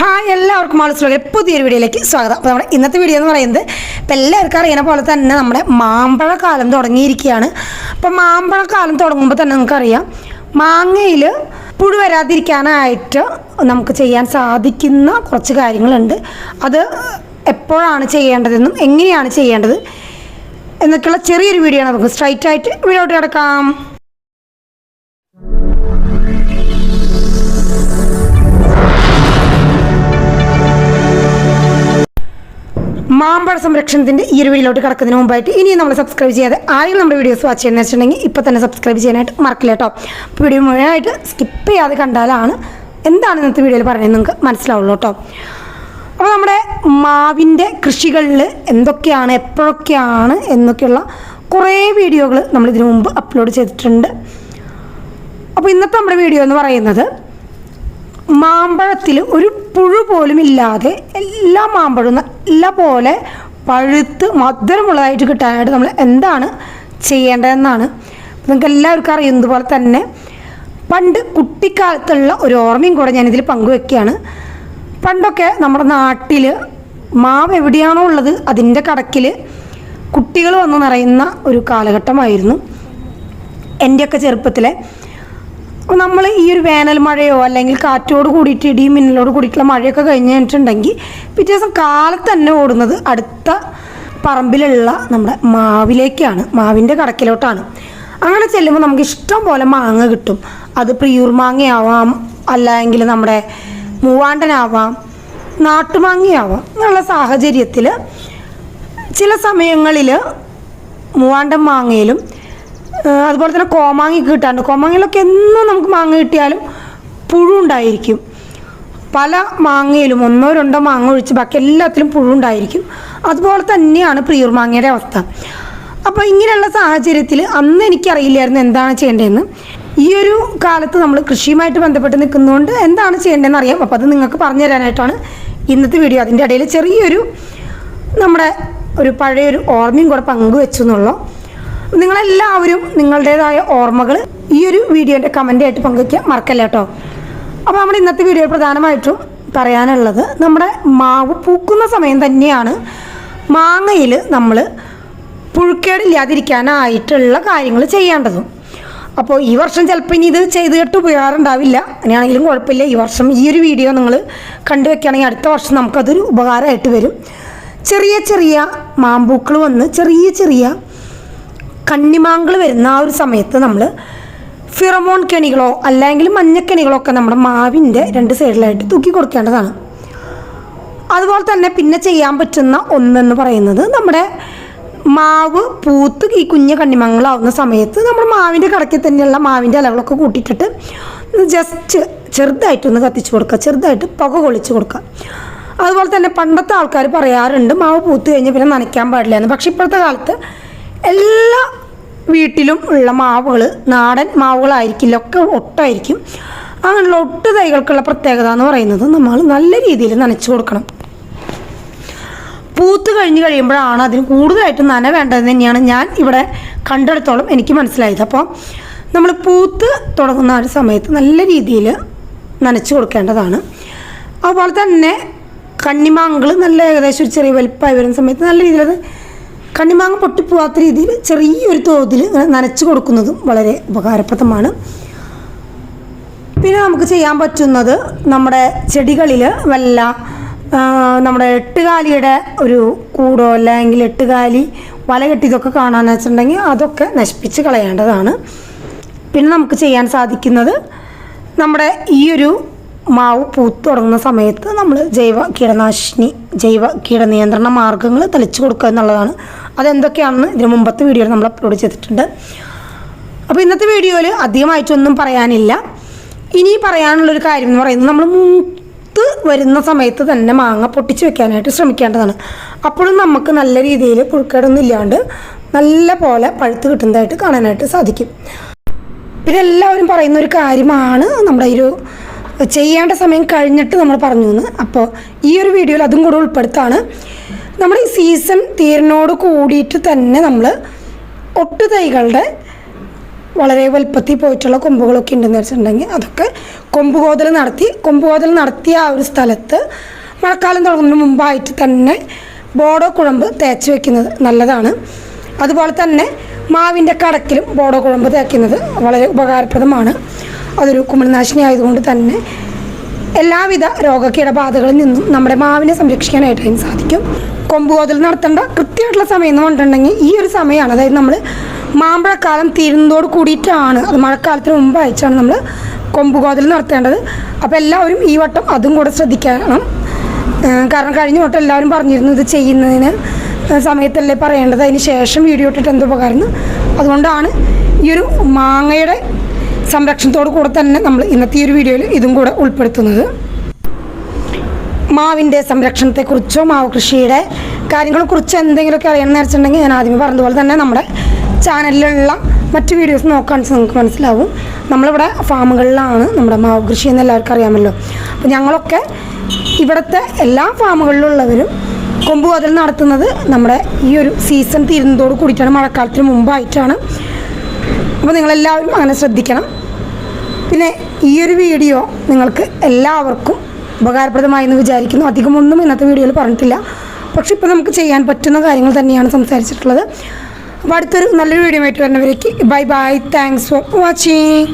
Hi എല്ലാവർക്കും മാളസ്ലോക പുതിയൊരു വീഡിയോയിലേക്ക് സ്വാഗതം. അപ്പോൾ നമ്മുടെ ഇന്നത്തെ വീഡിയോ എന്ന് പറയുന്നത് ഇപ്പം എല്ലാവർക്കും അറിയുന്ന പോലെ തന്നെ നമ്മുടെ മാമ്പഴക്കാലം തുടങ്ങിയിരിക്കുകയാണ്. അപ്പോൾ മാമ്പഴക്കാലം തുടങ്ങുമ്പോൾ തന്നെ നമുക്കറിയാം മാങ്ങയിൽ പുഴു വരാതിരിക്കാനായിട്ട് നമുക്ക് ചെയ്യാൻ സാധിക്കുന്ന കുറച്ച് കാര്യങ്ങളുണ്ട്. അത് എപ്പോഴാണ് ചെയ്യേണ്ടതെന്നും എങ്ങനെയാണ് ചെയ്യേണ്ടത് എന്നൊക്കെയുള്ള ചെറിയൊരു വീഡിയോ ആണ് നമുക്ക് സ്ട്രൈറ്റ് ആയിട്ട് വീഡിയോട്ട് കിടക്കാം. മാമ്പഴ സംരക്ഷണത്തിന്റെ ഈ ഒരു വീഡിയോയിലോട്ട് കിടക്കുന്നതിന് മുമ്പായിട്ട് ഇനിയും നമ്മൾ സബ്സ്ക്രൈബ് ചെയ്യാതെ ആരെങ്കിലും നമ്മുടെ വീഡിയോസ് വാച്ച് ചെയ്യുന്ന വെച്ചിട്ടുണ്ടെങ്കിൽ ഇപ്പോൾ തന്നെ സബ്സ്ക്രൈബ് ചെയ്യാനായിട്ട് മറക്കില്ല കേട്ടോ. വീഡിയോ മുഴുവനായിട്ട് സ്കിപ്പ് ചെയ്യാതെ കണ്ടാലാണ് എന്താണ് ഇന്നത്തെ വീഡിയോയിൽ പറയുന്നത് നിങ്ങൾക്ക് മനസ്സിലാവുള്ളൂ കേട്ടോ. അപ്പോൾ നമ്മുടെ മാവിന്റെ കൃഷികളിൽ എന്തൊക്കെയാണ് എപ്പോഴൊക്കെയാണ് എന്നൊക്കെയുള്ള കുറേ വീഡിയോകൾ നമ്മൾ ഇതിനു മുമ്പ് അപ്ലോഡ് ചെയ്തിട്ടുണ്ട്. അപ്പോൾ ഇന്നത്തെ നമ്മുടെ വീഡിയോ എന്ന് പറയുന്നത് മാമ്പഴത്തിൽ ഒരു പുഴു പോലും ഇല്ലാതെ എല്ലാ മാമ്പഴവും നല്ല പോലെ പഴുത്ത് മധുരമുള്ളതായിട്ട് കിട്ടാനായിട്ട് നമ്മൾ എന്താണ് ചെയ്യേണ്ടതെന്നാണ്. നിങ്ങൾക്ക് എല്ലാവർക്കും അറിയുന്നത് പോലെ തന്നെ. പണ്ട് കുട്ടിക്കാലത്തുള്ള ഒരു ഓർമ്മയും കൂടെ ഞാനിതിൽ പങ്കുവെക്കുകയാണ്. പണ്ടൊക്കെ നമ്മുടെ നാട്ടിൽ മാവ് എവിടെയാണോ ഉള്ളത് അതിന്റെ കടക്കിൽ കുട്ടികൾ വന്ന് നിറയുന്ന ഒരു കാലഘട്ടമായിരുന്നു. എന്റെയൊക്കെ ചെറുപ്പത്തിലെ നമ്മൾ ഈ ഒരു വേനൽ മഴയോ അല്ലെങ്കിൽ കാറ്റോട് കൂടിയിട്ട് ഇടിയും മിന്നലോട് കൂടിയിട്ടുള്ള മഴയൊക്കെ കഴിഞ്ഞിട്ടുണ്ടെങ്കിൽ പിറ്റേ ദിവസം കാലത്ത് തന്നെ ഓടുന്നത് അടുത്ത പറമ്പിലുള്ള നമ്മുടെ മാവിലേക്കാണ് മാവിന്റെ കടക്കിലോട്ടാണ്. അങ്ങനെ ചെല്ലുമ്പോൾ നമുക്ക് ഇഷ്ടം പോലെ മാങ്ങ കിട്ടും. അത് പ്രിയൂർ മാങ്ങയാവാം അല്ലെങ്കിൽ നമ്മുടെ മൂവാണ്ടനാവാം നാട്ടുമാങ്ങയാവാം. എന്നുള്ള സാഹചര്യത്തിൽ ചില സമയങ്ങളിൽ മൂവാണ്ടൻ മാങ്ങയിലും അതുപോലെ തന്നെ കോമാങ്ങി കിട്ടാറുണ്ട് കോമാങ്ങയിലൊക്കെ എന്നും നമുക്ക് മാങ്ങ കിട്ടിയാലും പുഴു ഉണ്ടായിരിക്കും. പല മാങ്ങയിലും ഒന്നോ രണ്ടോ മാങ്ങ ഒഴിച്ച് ബാക്കി എല്ലാത്തിലും പുഴുണ്ടായിരിക്കും അതുപോലെ തന്നെയാണ് പ്രിയൂർ മാങ്ങയുടെ അവസ്ഥ. അപ്പോൾ ഇങ്ങനെയുള്ള സാഹചര്യത്തിൽ അന്ന് എനിക്കറിയില്ലായിരുന്നു എന്താണ് ചെയ്യേണ്ടതെന്ന്. ഈ ഒരു കാലത്ത് നമ്മൾ കൃഷിയുമായിട്ട് ബന്ധപ്പെട്ട് നിൽക്കുന്നതുകൊണ്ട് എന്താണ് ചെയ്യേണ്ടതെന്ന് അറിയാം. അപ്പോൾ അത് നിങ്ങൾക്ക് പറഞ്ഞു തരാനായിട്ടാണ് ഇന്നത്തെ വീഡിയോ. അതിന്റെ ഇടയിൽ ചെറിയൊരു നമ്മുടെ ഒരു പഴയൊരു ഓർമ്മയും കൂടെ പങ്കുവെച്ചു എന്നുള്ളൂ. നിങ്ങളെല്ലാവരും നിങ്ങളുടേതായ ഓർമ്മകൾ ഈ ഒരു വീഡിയോന്റെ കമന്റ് ആയിട്ട് പങ്കുവയ്ക്കാൻ മറക്കല്ല കേട്ടോ? അപ്പോൾ നമ്മുടെ ഇന്നത്തെ വീഡിയോ പ്രധാനമായിട്ടും പറയാനുള്ളത് നമ്മുടെ മാവ് പൂക്കുന്ന സമയം തന്നെയാണ് മാങ്ങയിൽ നമ്മൾ പുഴുക്കേടില്ലാതിരിക്കാനായിട്ടുള്ള കാര്യങ്ങൾ ചെയ്യേണ്ടതും. അപ്പോൾ ഈ വർഷം ചിലപ്പോൾ ഇനി ഇത് ചെയ്ത് കേട്ട് ഉപകാരമുണ്ടാവില്ല. അങ്ങനെയാണെങ്കിലും കുഴപ്പമില്ല. ഈ വർഷം ഈ ഒരു വീഡിയോ നിങ്ങൾ കണ്ടുവെക്കുകയാണെങ്കിൽ അടുത്ത വർഷം നമുക്കതൊരു ഉപകാരമായിട്ട് വരും. ചെറിയ ചെറിയ മാമ്പൂക്കൾ വന്ന് ചെറിയ ചെറിയ കണ്ണിമാങ്കൾ വരുന്ന ആ ഒരു സമയത്ത് നമ്മൾ ഫിറമോൺ കെണികളോ അല്ലെങ്കിൽ മഞ്ഞക്കെണികളോ ഒക്കെ നമ്മുടെ മാവിന്റെ രണ്ട് സൈഡിലായിട്ട് തൂക്കി കൊടുക്കേണ്ടതാണ്. അതുപോലെ തന്നെ പിന്നെ ചെയ്യാൻ പറ്റുന്ന ഒന്നെന്ന് പറയുന്നത് നമ്മുടെ മാവ് പൂത്ത് ഈ കുഞ്ഞ കണ്ണിമങ്ങളാവുന്ന സമയത്ത് നമ്മൾ മാവിന്റെ കടക്കിൽ തന്നെയുള്ള മാവിന്റെ ഇലകളൊക്കെ കൂട്ടിയിട്ടിട്ട് ജസ്റ്റ് ചെറുതായിട്ടൊന്ന് കത്തിച്ച് കൊടുക്കുക. ചെറുതായിട്ട് പുക കൊളിച്ച് കൊടുക്കുക. അതുപോലെ തന്നെ പണ്ടത്തെ ആൾക്കാർ പറയാറുണ്ട് മാവ് പൂത്ത് കഴിഞ്ഞാൽ പിന്നെ നനയ്ക്കാൻ പാടില്ല എന്ന്. പക്ഷേ ഇപ്പോഴത്തെ കാലത്ത് എല്ലാ വീട്ടിലും ഉള്ള മാവുകൾ നാടൻ മാവുകളായിരിക്കില്ല ഒക്കെ ഒട്ടായിരിക്കും. അങ്ങനെയുള്ള ഒട്ട് തൈകൾക്കുള്ള പ്രത്യേകത എന്ന് പറയുന്നത് നമ്മൾ നല്ല രീതിയിൽ നനച്ചു കൊടുക്കണം. പൂത്ത് കഴിഞ്ഞ് കഴിയുമ്പോഴാണ് അതിന് കൂടുതലായിട്ട് നന വേണ്ടത് തന്നെയാണ് ഞാൻ ഇവിടെ കണ്ടെടുത്തോളം എനിക്ക് മനസ്സിലായത്. അപ്പോൾ നമ്മൾ പൂത്ത് തുടങ്ങുന്ന ഒരു സമയത്ത് നല്ല രീതിയിൽ നനച്ചു കൊടുക്കേണ്ടതാണ്. അതുപോലെ തന്നെ കണ്ണിമാങ്കിൾ നല്ല ഏകദേശം ഒരു ചെറിയ വലിപ്പമായി വരുന്ന സമയത്ത് നല്ല രീതിയിൽ അത് കണ്ണിമാങ്ങ പൊട്ടിപ്പോവാത്ത രീതിയിൽ ചെറിയൊരു തോതിൽ നനച്ച് കൊടുക്കുന്നതും വളരെ ഉപകാരപ്രദമാണ്. പിന്നെ നമുക്ക് ചെയ്യാൻ പറ്റുന്നത് നമ്മുടെ ചെടികളിൽ വല്ല നമ്മുടെ എട്ടുകാലിയുടെ ഒരു കൂടോ അല്ലെങ്കിൽ എട്ടുകാലി വല കെട്ടിയതൊക്കെ കാണാന്ന് വെച്ചിട്ടുണ്ടെങ്കിൽ അതൊക്കെ നശിപ്പിച്ച് കളയേണ്ടതാണ്. പിന്നെ നമുക്ക് ചെയ്യാൻ സാധിക്കുന്നത് നമ്മുടെ ഈ ഒരു മാവ് പൂത്ത് തുടങ്ങുന്ന സമയത്ത് നമ്മൾ ജൈവ കീടനാശിനി ജൈവ കീടനിയന്ത്രണ മാർഗങ്ങൾ തളിച്ചു കൊടുക്കുക എന്നുള്ളതാണ്. അതെന്തൊക്കെയാണെന്ന് ഇതിന് മുമ്പത്തെ വീഡിയോയിൽ നമ്മൾ അപ്ലോഡ് ചെയ്തിട്ടുണ്ട്. അപ്പോൾ ഇന്നത്തെ വീഡിയോയിൽ അധികമായിട്ടൊന്നും പറയാനില്ല. ഇനി പറയാനുള്ളൊരു കാര്യം എന്ന് പറയുന്നത് നമ്മൾ മൂത്ത് വരുന്ന സമയത്ത് തന്നെ മാങ്ങ പൊട്ടിച്ച് വെക്കാനായിട്ട് ശ്രമിക്കേണ്ടതാണ്. അപ്പോഴും നമുക്ക് നല്ല രീതിയിൽ പുഴുക്കേടൊന്നും ഇല്ലാണ്ട് നല്ല പോലെ പഴുത്ത് കിട്ടുന്നതായിട്ട് കാണാനായിട്ട് സാധിക്കും. പിന്നെ എല്ലാവരും പറയുന്ന ഒരു കാര്യമാണ് നമ്മുടെ ഒരു ചെയ്യേണ്ട സമയം കഴിഞ്ഞിട്ട് നമ്മൾ പറഞ്ഞു എന്ന് അപ്പോൾ ഈ ഒരു വീഡിയോയിൽ അതും കൂടെ ഉൾപ്പെടുത്താണ്. നമ്മൾ ഈ സീസൺ തീരനോട് കൂടിയിട്ട് തന്നെ നമ്മൾ ഒട്ടു തൈകളുടെ വളരെ വലുപ്പത്തിൽ പോയിട്ടുള്ള കൊമ്പുകളൊക്കെ ഉണ്ടെന്ന് വെച്ചിട്ടുണ്ടെങ്കിൽ അതൊക്കെ കൊമ്പ് കോതൽ നടത്തി കൊമ്പ് കോതൽ നടത്തിയ ആ ഒരു സ്ഥലത്ത് മഴക്കാലം തുടങ്ങുന്നതിന് മുമ്പായിട്ട് തന്നെ ബോഡോ കുഴമ്പ് തേച്ച് വെക്കുന്നത് നല്ലതാണ്. അതുപോലെ തന്നെ മാവിന്റെ കടക്കിലും ബോഡോ കുഴമ്പ് തേക്കുന്നത് വളരെ ഉപകാരപ്രദമാണ്. അതൊരു കുമിൾനാശിനി ആയതുകൊണ്ട് തന്നെ എല്ലാവിധ രോഗകീടബാധകളിൽ നിന്നും നമ്മുടെ മാവിനെ സംരക്ഷിക്കാനായിട്ട് അതിന് സാധിക്കും. കൊമ്പ് കോതൽ നടത്തേണ്ട കൃത്യമായിട്ടുള്ള സമയം എന്ന് പറഞ്ഞിട്ടുണ്ടെങ്കിൽ ഈ ഒരു സമയമാണ്. അതായത് നമ്മൾ മാമ്പഴക്കാലം തീരുന്നതോട് കൂടിയിട്ടാണ് അത് മഴക്കാലത്തിന് മുമ്പ് അയച്ചാണ് നമ്മൾ കൊമ്പ് കോതൽ നടത്തേണ്ടത്. അപ്പോൾ എല്ലാവരും ഈ വട്ടം അതും കൂടെ ശ്രദ്ധിക്കണം. കാരണം കഴിഞ്ഞ വട്ടം എല്ലാവരും പറഞ്ഞിരുന്നു ഇത് ചെയ്യുന്നതിന് സമയത്തല്ലേ പറയേണ്ടത്. അതിന് ശേഷം വീഡിയോ ഇട്ടിട്ട് എന്ത് ഉപകാരം അതുകൊണ്ടാണ് ഈ ഒരു മാങ്ങയുടെ സംരക്ഷണത്തോട് കൂടെ തന്നെ നമ്മൾ ഇന്നത്തെ ഈ ഒരു വീഡിയോയിൽ ഇതും കൂടെ ഉൾപ്പെടുത്തുന്നത്. മാവിന്റെ സംരക്ഷണത്തെക്കുറിച്ചോ മാവ് കൃഷിയുടെ കാര്യങ്ങളെക്കുറിച്ച് എന്തെങ്കിലുമൊക്കെ അറിയണമെന്ന് വെച്ചിട്ടുണ്ടെങ്കിൽ ഞാൻ ആദ്യമേ പറഞ്ഞതുപോലെ തന്നെ നമ്മുടെ ചാനലിലുള്ള മറ്റ് വീഡിയോസ് നോക്കുകയാണെന്ന് നിങ്ങൾക്ക് മനസ്സിലാവും. നമ്മളിവിടെ ഫാമുകളിലാണ് നമ്മുടെ മാവ് കൃഷി എന്ന് എല്ലാവർക്കും അറിയാമല്ലോ. അപ്പോൾ ഞങ്ങളൊക്കെ ഇവിടുത്തെ എല്ലാ ഫാമുകളിലുള്ളവരും കൊമ്പുവാതിൽ നടത്തുന്നത് നമ്മുടെ ഈ ഒരു സീസൺ തീരുന്നതോട് കൂടിയിട്ടാണ്. മഴക്കാലത്തിന് മുമ്പായിട്ടാണ്. അപ്പോൾ നിങ്ങളെല്ലാവരും അങ്ങനെ ശ്രദ്ധിക്കണം. പിന്നെ ഈ ഒരു വീഡിയോ നിങ്ങൾക്ക് എല്ലാവർക്കും ഉപകാരപ്രദമായി എന്ന് വിചാരിക്കുന്നു. അധികമൊന്നും ഇന്നത്തെ വീഡിയോയിൽ പറഞ്ഞിട്ടില്ല. പക്ഷെ ഇപ്പോൾ നമുക്ക് ചെയ്യാൻ പറ്റുന്ന കാര്യങ്ങൾ തന്നെയാണ് സംസാരിച്ചിട്ടുള്ളത്. അപ്പോൾ അടുത്തൊരു നല്ലൊരു വീഡിയോ ആയിട്ട് വരുന്നവരേക്ക് bye bye. Thanks for watching